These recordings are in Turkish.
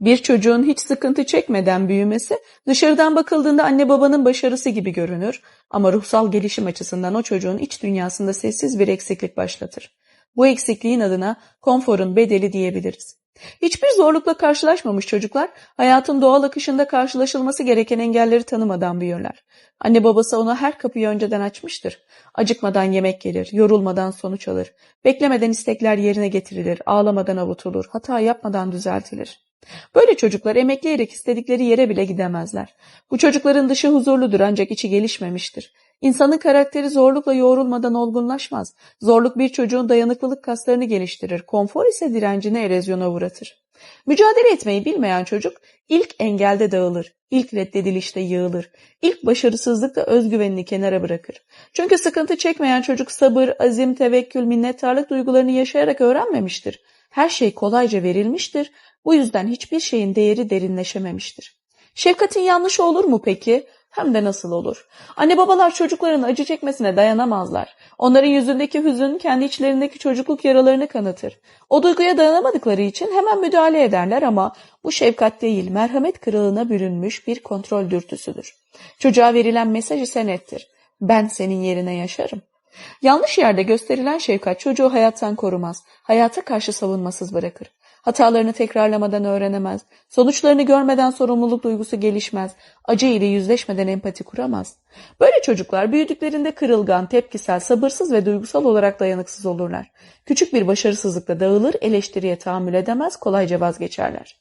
Bir çocuğun hiç sıkıntı çekmeden büyümesi dışarıdan bakıldığında anne babanın başarısı gibi görünür ama ruhsal gelişim açısından o çocuğun iç dünyasında sessiz bir eksiklik başlatır. Bu eksikliğin adına konforun bedeli diyebiliriz. Hiçbir zorlukla karşılaşmamış çocuklar hayatın doğal akışında karşılaşılması gereken engelleri tanımadan büyürler. Anne babası ona her kapıyı önceden açmıştır. Acıkmadan yemek gelir, yorulmadan sonuç alır, beklemeden istekler yerine getirilir, ağlamadan avutulur, hata yapmadan düzeltilir. Böyle çocuklar emekleyerek istedikleri yere bile gidemezler. Bu çocukların dışı huzurludur ancak içi gelişmemiştir. İnsanın karakteri zorlukla yoğrulmadan olgunlaşmaz. Zorluk bir çocuğun dayanıklılık kaslarını geliştirir. Konfor ise direncini erozyona uğratır. Mücadele etmeyi bilmeyen çocuk ilk engelde dağılır, ilk reddedilişte yığılır, ilk başarısızlıkta özgüvenini kenara bırakır. Çünkü sıkıntı çekmeyen çocuk sabır, azim, tevekkül, minnettarlık duygularını yaşayarak öğrenmemiştir. Her şey kolayca verilmiştir, bu yüzden hiçbir şeyin değeri derinleşememiştir. Şefkatin yanlışı olur mu peki? Hem de nasıl olur? Anne babalar çocukların acı çekmesine dayanamazlar. Onların yüzündeki hüzün kendi içlerindeki çocukluk yaralarını kanıtır. O duyguya dayanamadıkları için hemen müdahale ederler ama bu şefkat değil, merhamet kırığına bürünmüş bir kontrol dürtüsüdür. Çocuğa verilen mesaj ise nettir. Ben senin yerine yaşarım. Yanlış yerde gösterilen şefkat çocuğu hayattan korumaz, hayata karşı savunmasız bırakır. Hatalarını tekrarlamadan öğrenemez, sonuçlarını görmeden sorumluluk duygusu gelişmez, acı ile yüzleşmeden empati kuramaz. Böyle çocuklar büyüdüklerinde kırılgan, tepkisel, sabırsız ve duygusal olarak dayanıksız olurlar. Küçük bir başarısızlıkla dağılır, eleştiriye tahammül edemez, kolayca vazgeçerler.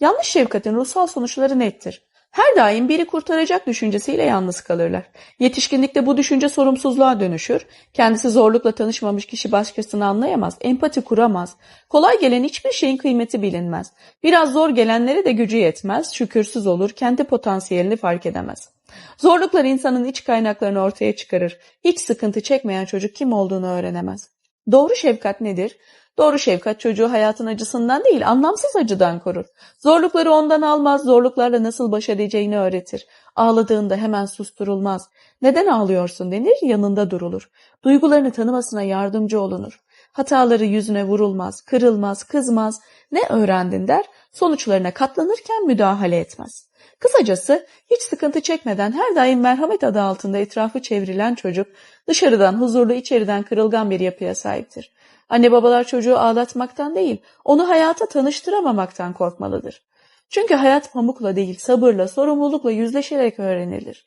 Yanlış şefkatin ruhsal sonuçları nettir. Her daim biri kurtaracak düşüncesiyle yalnız kalırlar. Yetişkinlikte bu düşünce sorumsuzluğa dönüşür. Kendisi zorlukla tanışmamış kişi başkasını anlayamaz, empati kuramaz. Kolay gelen hiçbir şeyin kıymeti bilinmez. Biraz zor gelenlere de gücü yetmez, şükürsüz olur, kendi potansiyelini fark edemez. Zorluklar insanın iç kaynaklarını ortaya çıkarır. Hiç sıkıntı çekmeyen çocuk kim olduğunu öğrenemez. Doğru şefkat nedir? Doğru şefkat çocuğu hayatın acısından değil anlamsız acıdan korur. Zorlukları ondan almaz, zorluklarla nasıl baş edeceğini öğretir. Ağladığında hemen susturulmaz. Neden ağlıyorsun denir, yanında durulur. Duygularını tanımasına yardımcı olunur. Hataları yüzüne vurulmaz, kırılmaz, kızmaz. Ne öğrendin der, sonuçlarına katlanırken müdahale etmez. Kısacası hiç sıkıntı çekmeden her daim merhamet adı altında etrafı çevrilen çocuk dışarıdan huzurlu içeriden kırılgan bir yapıya sahiptir. Anne babalar çocuğu ağlatmaktan değil, onu hayata tanıştıramamaktan korkmalıdır. Çünkü hayat pamukla değil, sabırla, sorumlulukla yüzleşerek öğrenilir.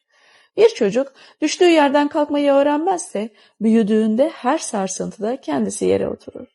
Bir çocuk düştüğü yerden kalkmayı öğrenmezse, büyüdüğünde her sarsıntıda kendisi yere oturur.